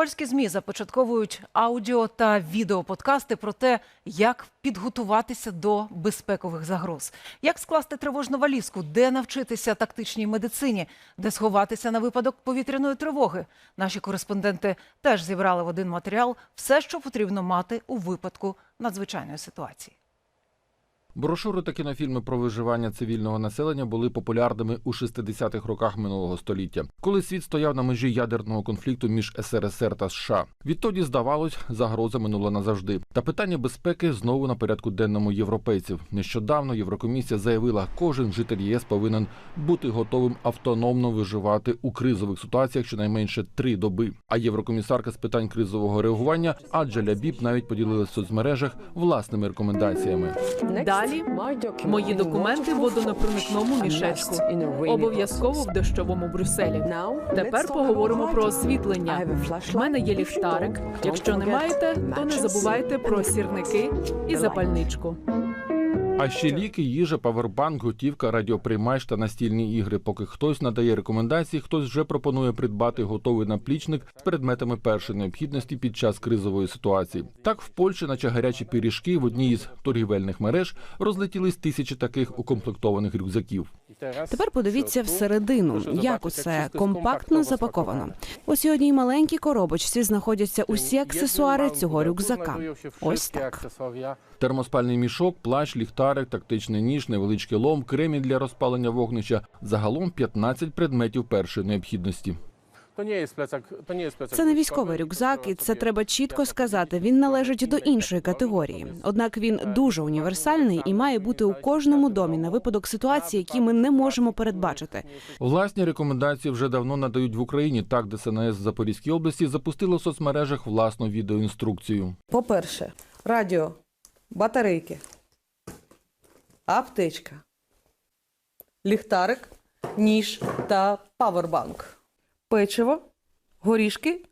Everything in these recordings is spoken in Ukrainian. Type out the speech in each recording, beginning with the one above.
Польські змі започатковують аудіо та відеоподкасти про те, як підготуватися до безпекових загроз, як скласти тривожну валізку, де навчитися тактичній медицині, де сховатися на випадок повітряної тривоги. Наші кореспонденти теж зібрали в один матеріал все, що потрібно мати у випадку надзвичайної ситуації. Брошури та кінофільми про виживання цивільного населення були популярними у 60-х роках минулого століття, коли світ стояв на межі ядерного конфлікту між СРСР та США. Відтоді здавалось, загроза минула назавжди. Та питання безпеки знову на порядку денному європейців. Нещодавно Єврокомісія заявила, кожен житель ЄС повинен бути готовим автономно виживати у кризових ситуаціях щонайменше три доби. А єврокомісарка з питань кризового реагування Аджаля Біб навіть поділилася в соцмережах власними рекомендаціями. Далі мої документи в водонепроникному мішечку. Обов'язково в дощовому Брюсселі. Тепер поговоримо про освітлення. В мене є ліхтарик. Якщо не маєте, то не забувайте про сірники і запальничку. А ще ліки, їжа, павербанк, готівка, радіоприймач та настільні ігри. Поки хтось надає рекомендації, хтось вже пропонує придбати готовий наплічник з предметами першої необхідності під час кризової ситуації. Так в Польщі, наче гарячі пиріжки, в одній із торгівельних мереж розлетілись тисячі таких укомплектованих рюкзаків. Тепер подивіться всередину, як усе компактно запаковано. У сьогодні маленькій коробочці знаходяться усі аксесуари цього рюкзака. Ось так. Термоспальний мішок, плащ, ліхтарик, тактичний ніж, невеличкий лом, кремінь для розпалення вогнища. Загалом 15 предметів першої необхідності. Це не військовий рюкзак, і це треба чітко сказати. Він належить до іншої категорії. Однак він дуже універсальний і має бути у кожному домі на випадок ситуації, які ми не можемо передбачити. Власні рекомендації вже давно надають в Україні. Так, ДСНС Запорізькій області запустила в соцмережах власну відеоінструкцію. По-перше, радіо, батарейки, аптечка, ліхтарик, ніж та павербанк, печиво, горішки,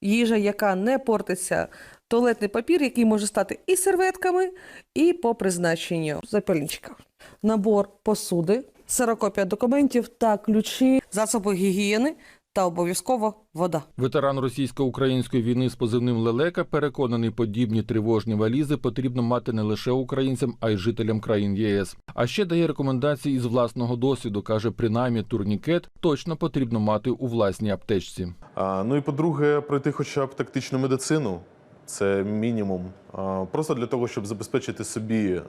їжа, яка не портиться, туалетний папір, який може стати і серветками, і по призначенню запальничка. Набор посуди, сирокопія документів та ключі, засоби гігієни та обов'язково вода. Ветеран російсько-української війни з позивним Лелека переконаний, подібні тривожні валізи потрібно мати не лише українцям, а й жителям країн ЄС. А ще дає рекомендації із власного досвіду. каже, принаймні турнікет точно потрібно мати у власній аптечці. А, ну і по-друге, пройти хоча б тактичну медицину. Це мінімум. Просто для того, щоб забезпечити собі е,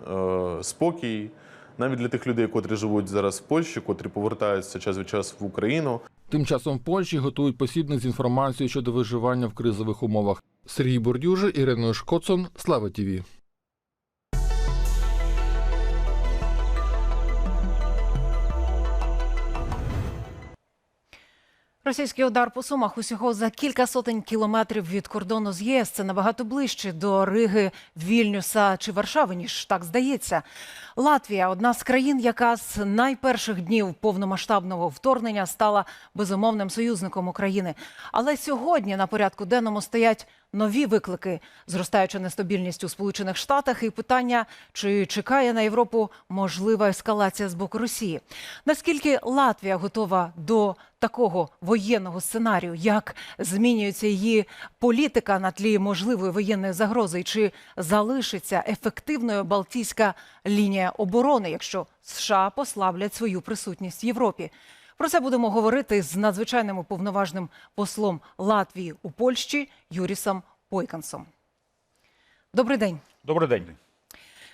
спокій, навіть для тих людей, котрі живуть зараз в Польщі, котрі повертаються час від часу в Україну. Тим часом в Польщі готують посібник з інформацією щодо виживання в кризових умовах. Сергій Бордюжи, Ірина Шкоцон, Слава ТІВІ. Російський удар по Сумах усього за кілька сотень кілометрів від кордону з ЄС. Це набагато ближче до Риги, Вільнюса чи Варшави, ніж так здається. Латвія одна з країн, яка з найперших днів повномасштабного вторгнення стала безумовним союзником України. Але сьогодні на порядку денному стоять нові виклики, зростаюча нестабільність у Сполучених Штатах і питання, чи чекає на Європу можлива ескалація з боку Росії. Наскільки Латвія готова до такого воєнного сценарію, як змінюється її політика на тлі можливої воєнної загрози, чи залишиться ефективною Балтійська лінія оборони, якщо США послаблять свою присутність в Європі? Про це будемо говорити з надзвичайним уповноваженим послом Латвії у Польщі Юрісом Пойкансом. Добрий день. Добрий день.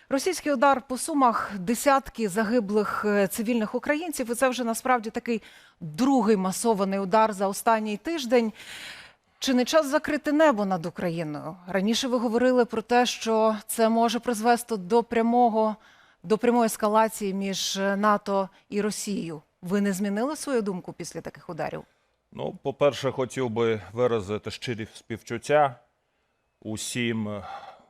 Російський удар по сумах десятки загиблих е, цивільних українців. І це вже насправді такий другий масований удар за останній тиждень. Чи не час закрити небо над Україною? Раніше ви говорили про те, що це може призвести до прямого до прямої ескалації між НАТО і Росією. Ви не змінили свою думку після таких ударів? Ну, по-перше, хотів би виразити щирі співчуття усім е,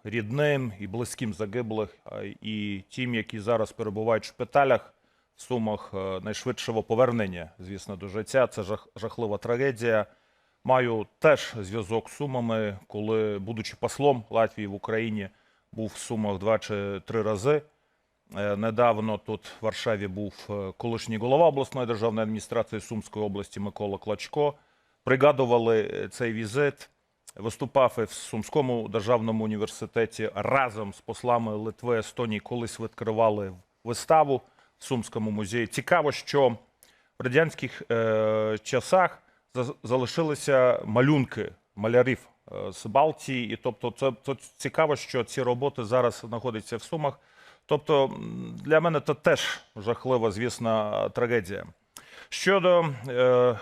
рідним і близьким загиблих, і тим, які зараз перебувають в шпиталях в сумах е, найшвидшого повернення, звісно, до життя. Це жах, жахлива трагедія. Маю теж зв'язок з сумами, коли, будучи послом Латвії в Україні, був в сумах два чи три рази. Е, Недавно тут в Варшаві був е, колишній голова обласної державної адміністрації Сумської області Микола Клачко. Пригадували цей візит виступав в Сумському державному університеті разом з послами Литви, Естонії, колись відкривали виставу в Сумському музеї. Цікаво, що в радянських е, часах за- залишилися малюнки малярів е, з Балтії. І тобто, це, це цікаво, що ці роботи зараз знаходяться в Сумах. Тобто, для мене це теж жахлива, звісно, трагедія. Щодо е,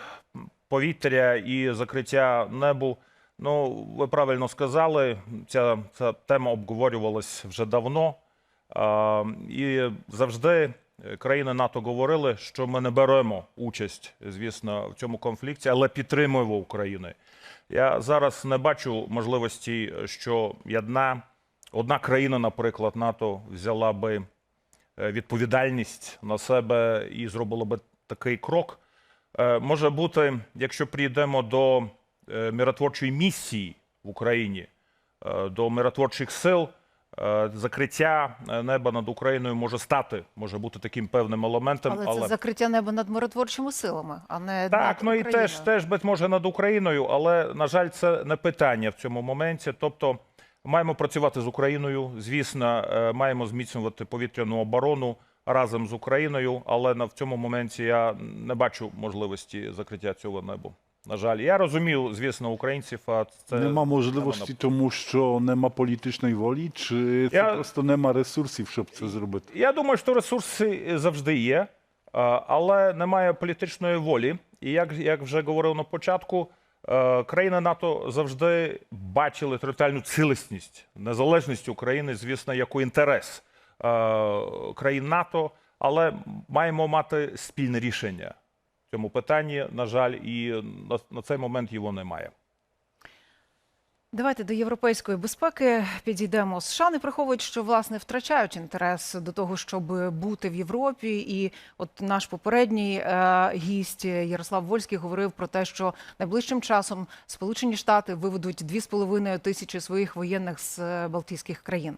повітря і закриття небу, ну ви правильно сказали, ця, ця тема обговорювалась вже давно. А, і завжди е, країни НАТО говорили, що ми не беремо участь, звісно, в цьому конфлікті, але підтримуємо Україну. Я зараз не бачу можливості, що одна, одна країна, наприклад, НАТО взяла би е, відповідальність на себе і зробила би такий крок. Е, Може бути, якщо прийдемо до миротворчої місії в Україні, е, до миротворчих сил, е, закриття е, неба над Україною може стати, може бути таким певним елементом. Але це закриття неба над миротворчими силами, а не Так, над ну і теж, теж бить може над Україною, але на жаль, це не питання в цьому моменті. Тобто, маємо працювати з Україною. Звісно, е, маємо зміцнювати повітряну оборону разом з Україною, але на в цьому моменті я не бачу можливості закриття цього небу. На жаль, я розумію, звісно, українців. А це Нема можливості, тому що нема політичної волі, чи це Я- просто нема ресурсів, щоб це зробити? Я думаю, що ресурси завжди є, але немає політичної волі. І як, як вже говорив на початку, е, країни НАТО завжди бачили територіальну цілісність, незалежність України, звісно, як інтерес е, країн НАТО, але маємо мати спільне рішення цьому питанні. На жаль, і на, цей момент його немає. Давайте до європейської безпеки підійдемо. США не приховують, що власне втрачають інтерес до того, щоб бути в Європі. І от наш попередній е, гість Ярослав Вольський говорив про те, що найближчим часом Сполучені Штати виведуть 2,5 тисячі своїх воєнних з е, Балтійських країн.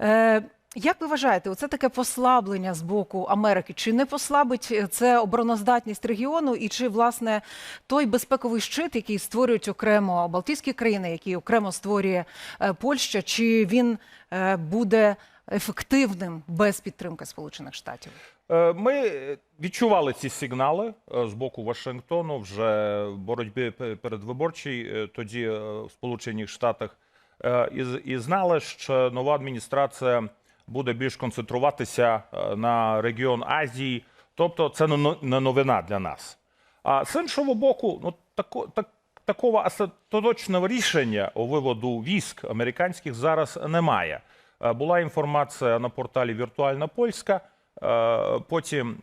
Е, як ви вважаєте, оце таке послаблення з боку Америки? Чи не послабить це обороноздатність регіону? І чи власне той безпековий щит, який створюють окремо Балтійські країни, який окремо створює е, Польща, чи він е, буде ефективним без підтримки Сполучених Штатів? Е, Ми відчували ці сигнали е, з боку Вашингтону вже в боротьбі пе- передвиборчій, е, тоді е, в Сполучених Штатах, Е, і знали, що нова адміністрація буде більш концентруватися е, на регіон Азії. Тобто, це не новина для нас. А з іншого боку, ну тако, так, такого остаточного рішення у виводу військ американських зараз немає. Е, Була інформація на порталі Віртуальна Польська. е, Потім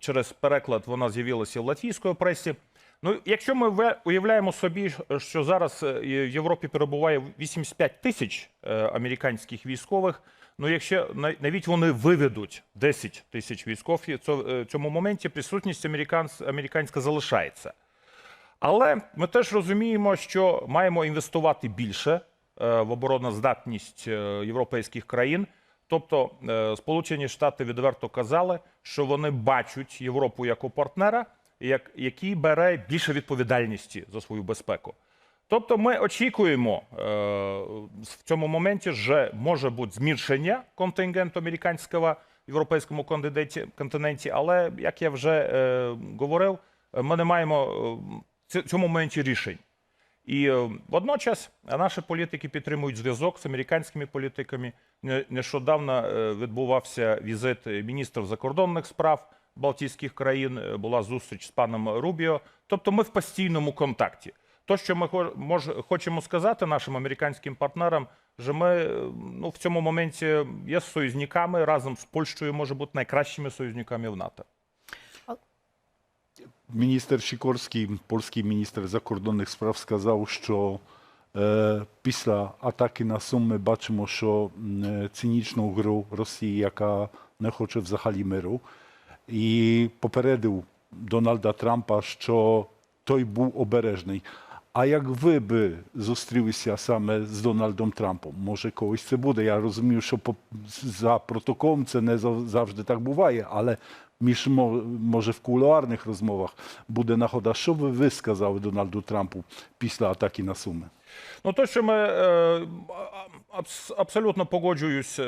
через переклад вона з'явилася в латвійської пресі. Ну, якщо ми уявляємо собі, що зараз в Європі перебуває 85 тисяч американських військових. Ну, якщо на- навіть вони виведуть 10 тисяч військових, е, в цьому моменті присутність американська залишається. Але ми теж розуміємо, що маємо інвестувати більше е, в обороноздатність е, європейських країн. Тобто, е, Сполучені Штати відверто казали, що вони бачать Європу як партнера, як, який бере більше відповідальності за свою безпеку. Тобто, ми очікуємо е, в цьому моменті, що може бути зміршення контингенту американського в європейському континенті, але як я вже е, говорив, ми не маємо е, в цьому моменті рішень. І водночас наші політики підтримують зв'язок з американськими політиками. Не- Нещодавно відбувався візит міністрів закордонних справ Балтійських країн. Була зустріч з паном Рубіо. Тобто, ми в постійному контакті. То, що ми мож, хочемо сказати нашим американським партнерам, що ми е, ну, в цьому моменті є союзниками разом з Польщею, може бути найкращими союзниками в НАТО. Міністр Сікорський, польський міністр закордонних справ, сказав, що е, після атаки на Сум ми бачимо, що е, цинічну гру Росії, яка не хоче взагалі миру, і попередив Дональда Трампа, що той був обережний. А як ви би зустрілися саме з Дональдом Трампом? Може, колись це буде? Я розумію, що по, за протоколом це не завжди так буває, але між мо- може в кулуарних розмовах буде нагода. Що би ви сказали Дональду Трампу після атаки на Суми? Ну, то, що ми е, абс- абсолютно погоджуюсь е,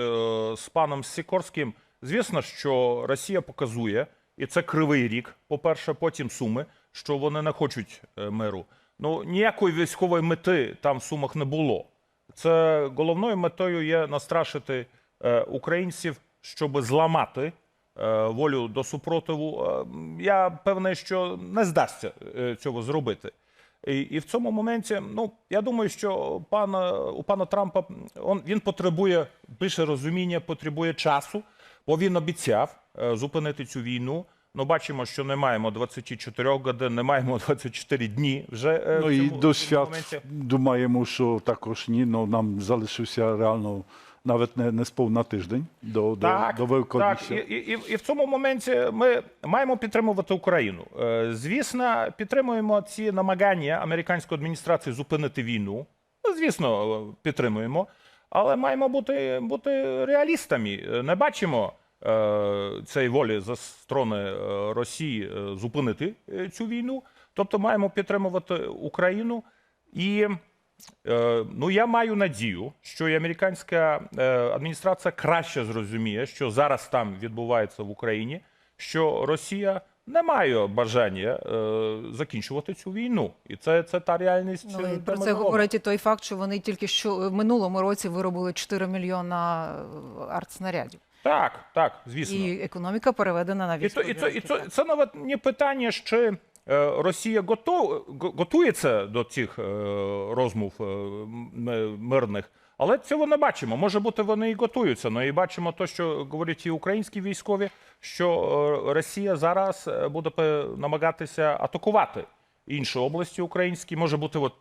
з паном Сікорським. Звісно, що Росія показує, і це кривий рік, по-перше, потім суми, що вони не хочуть е, миру. Ну, ніякої військової мети там в сумах не було. Це головною метою є настрашити е, українців, щоб зламати е, волю до супротиву. Е, я певний, що не здасться цього зробити. І, і в цьому моменті, ну я думаю, що пана у пана Трампа он він потребує більше розуміння, потребує часу, бо він обіцяв зупинити цю війну. Ну, бачимо, що не маємо 24 годин, не маємо 24 дні. Вже е, Ну і до свят думаємо, що також ні. Ну нам залишився реально навіть не, не сповна тиждень до, до, Так, до Великодня. так. І, і, і- в цьому моменті ми маємо підтримувати Україну. Е, Звісно, підтримуємо ці намагання американської адміністрації зупинити війну. Ну, Звісно, е, підтримуємо, але маємо бути, бути реалістами. Не бачимо цієї волі за сторони е, Росії е, зупинити е, цю війну. Тобто маємо підтримувати Україну і. Е, Ну, я маю надію, що і американська е, адміністрація краще зрозуміє, що зараз там відбувається в Україні, що Росія не має бажання е, закінчувати цю війну, і це, це та реальність. Ну, е, і про це говорить і той факт, що вони тільки що в минулому році виробили 4 мільйона е, артснарядів. Так, так, звісно. І економіка переведена на І, то, і, це, і ракети. це, навіть не питання, чи е, Росія готов, готується до цих е, розмов е, мирних, але цього не бачимо. Може бути, вони і готуються. Ну і бачимо те, що говорять і українські військові, що Росія зараз буде намагатися атакувати інші області українські. Може бути, от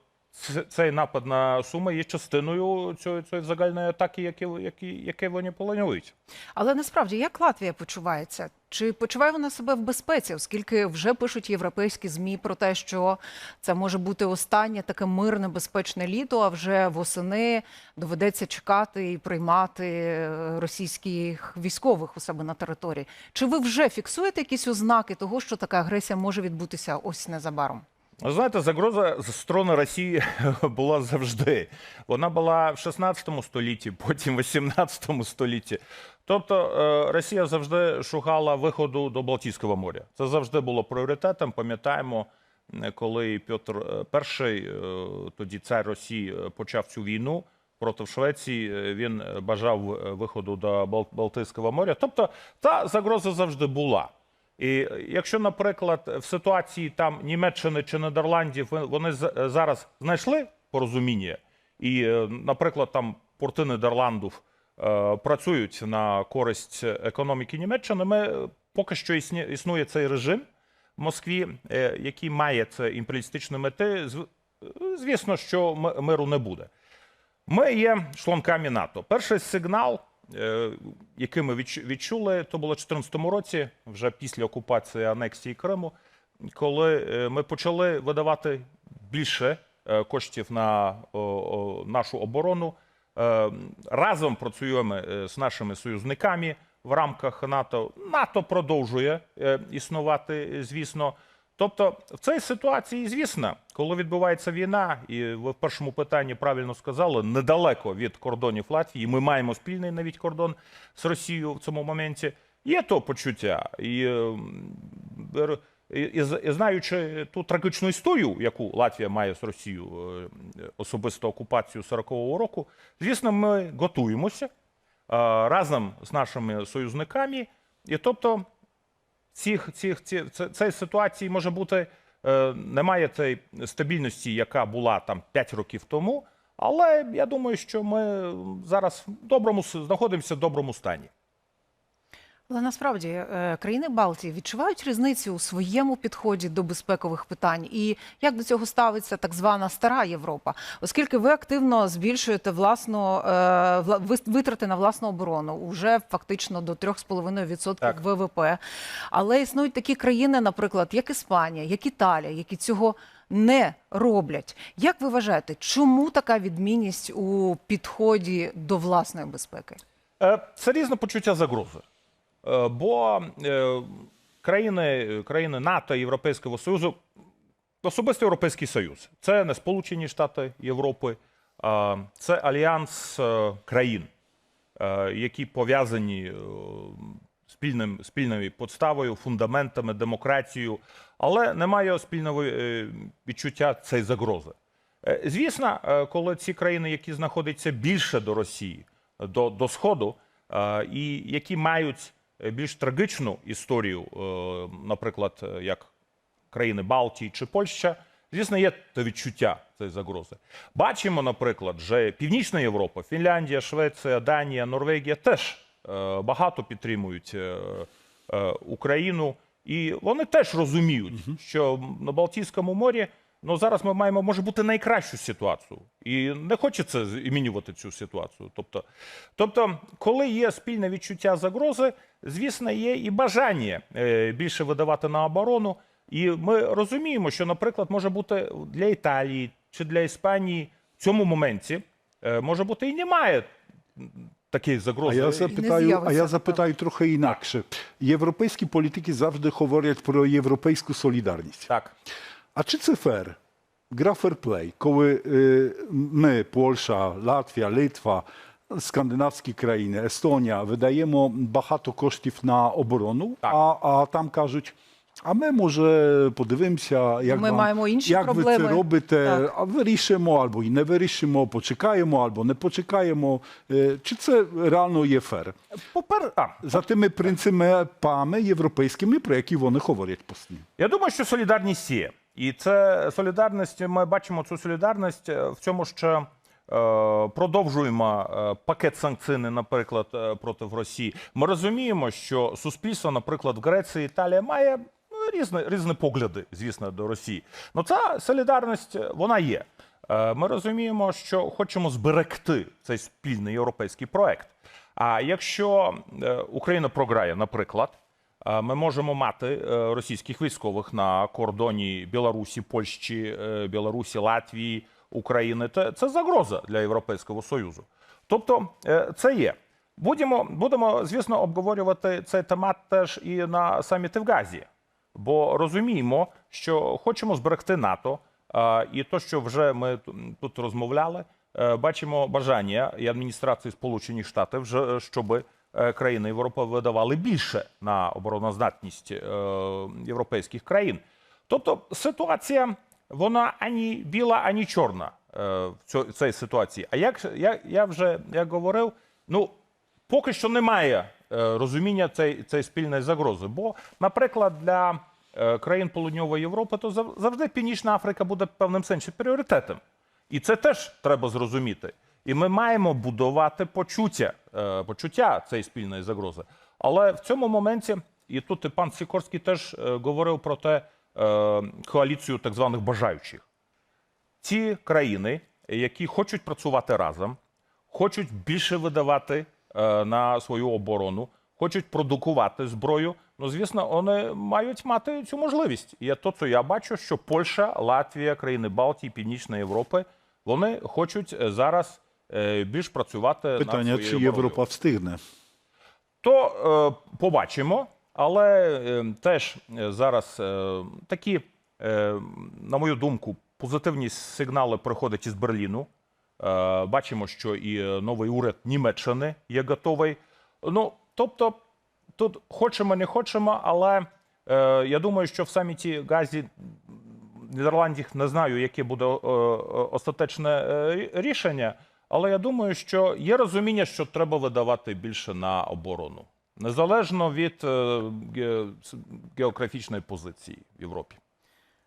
цей напад на Суми є частиною цієї, цієї загальної атаки, які, які, які вони планують. Але насправді як Латвія почувається? Чи почуває вона себе в безпеці, оскільки вже пишуть європейські змі про те, що це може бути останнє таке мирне, безпечне літо, а вже восени доведеться чекати і приймати е, російських військових у себе на території. Чи ви вже фіксуєте якісь ознаки того, що така агресія може відбутися ось незабаром? Ви Знаєте, загроза з сторони Росії була завжди. Вона була в 16 столітті, потім в 18 столітті. Тобто е, Росія завжди шукала виходу до Балтійського моря. Це завжди було пріоритетом. Пам'ятаємо, е, коли Петр І, е, тоді цар Росії, е, почав цю війну проти Швеції, е, він е, бажав е, виходу до Бал- Балтійського моря. Тобто та загроза завжди була. І якщо, наприклад, в ситуації там Німеччини чи Нідерландів вони зараз знайшли порозуміння, і, е, наприклад, там порти Нідерландів е, працюють на користь економіки Німеччини, ми е, поки що існує цей режим в Москві, е, який має це імперіалістичні мети. Е, Звісно, що миру не буде. Ми є членками НАТО. Перший сигнал, е, який ми відчули, то було в 2014 році, вже після окупації анексії Криму, коли е, ми почали видавати більше е, коштів на нашу оборону. Разом працюємо з нашими союзниками в рамках НАТО. НАТО продовжує існувати, звісно. Тобто, в цій ситуації, звісно, коли відбувається війна, і ви в першому питанні правильно сказали, недалеко від кордонів Латвії, ми маємо спільний навіть кордон з Росією в цьому моменті. Є то почуття, і, е, і, і, і знаючи ту трагічну історію, яку Латвія має з Росією, е, особисто окупацію 40-го року, звісно, ми готуємося е, разом з нашими союзниками. І тобто цих, цих, ці, цей ситуації може бути е, немає цієї стабільності, яка була там 5 років тому. Але я думаю, що ми зараз в доброму знаходимося в доброму стані. Але насправді е, країни Балтії відчувають різницю у своєму підході до безпекових питань, і як до цього ставиться так звана стара Європа, оскільки ви активно збільшуєте власну е, витрати на власну оборону уже фактично до 3,5% Так. ВВП. Але існують такі країни, наприклад, як Іспанія, як Італія, які цього не роблять. Як ви вважаєте, чому така відмінність у підході до власної безпеки? Е, Це різне почуття загрози. Бо е, країни, країни НАТО, Європейського Союзу, особисто Європейський Союз. Це не Сполучені Штати Європи, це альянс е, країн, е, які пов'язані спільним, спільною подставою, фундаментами, демократією, але немає спільного відчуття цієї загрози. Звісно, коли ці країни, які знаходяться більше до Росії, до, до Сходу, і які мають більш трагічну історію, е, наприклад, е, як країни Балтії чи Польща, звісно, є те відчуття цієї загрози. Бачимо, наприклад, що Північна Європа, Фінляндія, Швеція, Данія, Норвегія теж е, багато підтримують е, е, Україну, і вони теж розуміють, що на Балтійському морі ну зараз ми маємо може бути найкращу ситуацію, і не хочеться змінювати цю ситуацію. Тобто, тобто, коли є спільне відчуття загрози, звісно, є і бажання е, більше видавати на оборону. І ми розуміємо, що, наприклад, може бути для Італії чи для Іспанії в цьому моменті е, може бути і немає такої А загрози. я запитаю, а я запитаю трохи інакше. Європейські політики завжди говорять про європейську солідарність. Так. А чи це фер? Гра ферплей, коли е, ми, Польща, Латвія, Литва, скандинавські країни, Естонія, видаємо багато коштів на оборону, Так. а, а там кажуть, а ми, може, подивимося, як, Ми вам, маємо інші як ви це робите, Так. а вирішимо або і не вирішимо, почекаємо або не почекаємо. Е, Чи це реально є фер? Попер... А, За тими принципами європейськими, про які вони говорять постійно. Я думаю, що солідарність є. І це солідарність, ми бачимо цю солідарність е, в цьому, що е, продовжуємо е, пакет санкційний, наприклад, проти Росії. Ми розуміємо, що суспільство, наприклад, в Греції, Італія має ну, різні, різні погляди, звісно, до Росії. Ну ця солідарність вона є. Ми розуміємо, що хочемо зберегти цей спільний європейський проект. А якщо Україна програє, наприклад, ми можемо мати е, російських військових на кордоні Білорусі, Польщі, е, Білорусі, Латвії, України. Це, загроза для Європейського Союзу. Тобто, е, це є. Будемо, будемо, звісно, обговорювати цей темат теж і на саміті в Газі, бо розуміємо, що хочемо зберегти НАТО. І то, що вже ми тут розмовляли, е, бачимо бажання і адміністрації Сполучених Штатів, щоб країни Європи видавали більше на обороноздатність е, європейських країн. Тобто ситуація, вона ані біла, ані чорна е, в цій ситуації. А як я, я вже як говорив, ну поки що немає е, розуміння цієї, спільної загрози. Бо, наприклад, для е, країн Полудньової Європи, то завжди Північна Африка буде певним сенсі пріоритетом. І це теж треба зрозуміти. І ми маємо будувати почуття, е, почуття цієї спільної загрози. Але в цьому моменті, і тут і пан Сікорський теж е, говорив про те, е, коаліцію так званих бажаючих. Ці країни, які хочуть працювати разом, хочуть більше видавати е, на свою оборону, хочуть продукувати зброю. Ну, звісно, вони мають мати цю можливість. І то, що я бачу, що Польща, Латвія, країни Балтії, Північної Європи, вони хочуть е, зараз е, більш працювати Питання, своєю чи. Європа встигне? То е, побачимо, але е, теж е, зараз е, такі, е, на мою думку, позитивні сигнали приходять із Берліну. Е, бачимо, що і е, новий уряд Німеччини є готовий. Ну, тобто, тут хочемо, не хочемо, але е, я думаю, що в саміті Газі Нідерландів не знаю, яке буде е, е, остаточне е, рішення, але я думаю, що є розуміння, що треба видавати більше на оборону, незалежно від е, географічної позиції в Європі.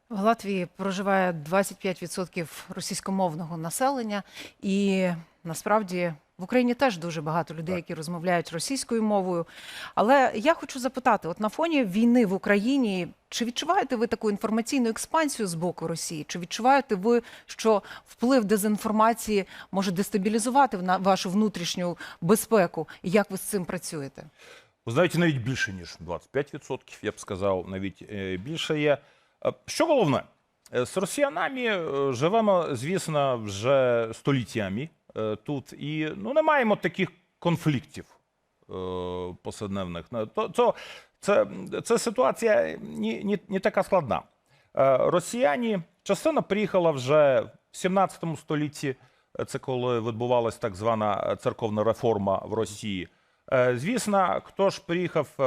В Латвії проживає 25% російськомовного населення, і насправді в Україні теж дуже багато людей, які розмовляють російською мовою. Але я хочу запитати: от на фоні війни в Україні, чи відчуваєте ви таку інформаційну експансію з боку Росії? Чи відчуваєте ви, що вплив дезінформації може дестабілізувати вашу внутрішню безпеку? І як ви з цим працюєте? Ви знаєте, навіть більше, ніж 25%, я б сказав, навіть е, більше є. Е, Що головне? Е, З росіянами живемо, звісно, вже століттями тут, і ну, не маємо таких конфліктів е, То, то, це, це ситуація не, не, не така складна. Е, Росіяни частина приїхала вже в 17 столітті. е, Це коли відбувалася так звана церковна реформа в Росії. Е, Звісно, хто ж приїхав е,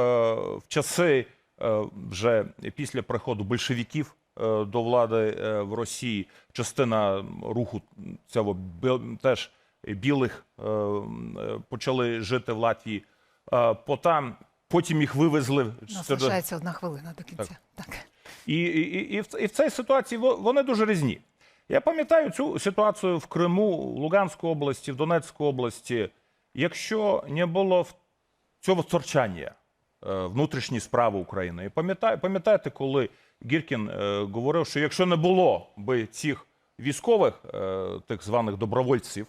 в часи е, вже після приходу большевиків е, до влади е, в Росії, частина руху цього теж білих е, е, почали жити в Латвії. Е, Потім, потім їх вивезли. У нас одна хвилина до кінця. Так. І, і, і, в, і в цій ситуації во- вони дуже різні. Я пам'ятаю цю ситуацію в Криму, в Луганській області, в Донецькій області. Якщо не було цього втручання е, внутрішні справи України, і пам'ятаю, пам'ятаєте, коли Гіркін е, говорив, що якщо не було би цих військових, е, так званих добровольців,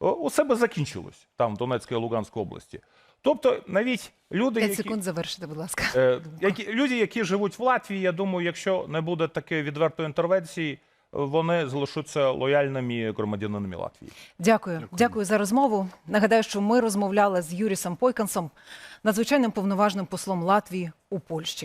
усе би закінчилось там, в Донецькій і Луганській області. Тобто, навіть люди, П'ять які... секунд завершити, будь ласка. Е, які, люди, які живуть в Латвії, я думаю, якщо не буде такої відвертої інтервенції, вони залишаться лояльними громадянинами Латвії. Дякую. Дякую за розмову. Нагадаю, що ми розмовляли з Юрісом Пойкансом, надзвичайним повноважним послом Латвії у Польщі.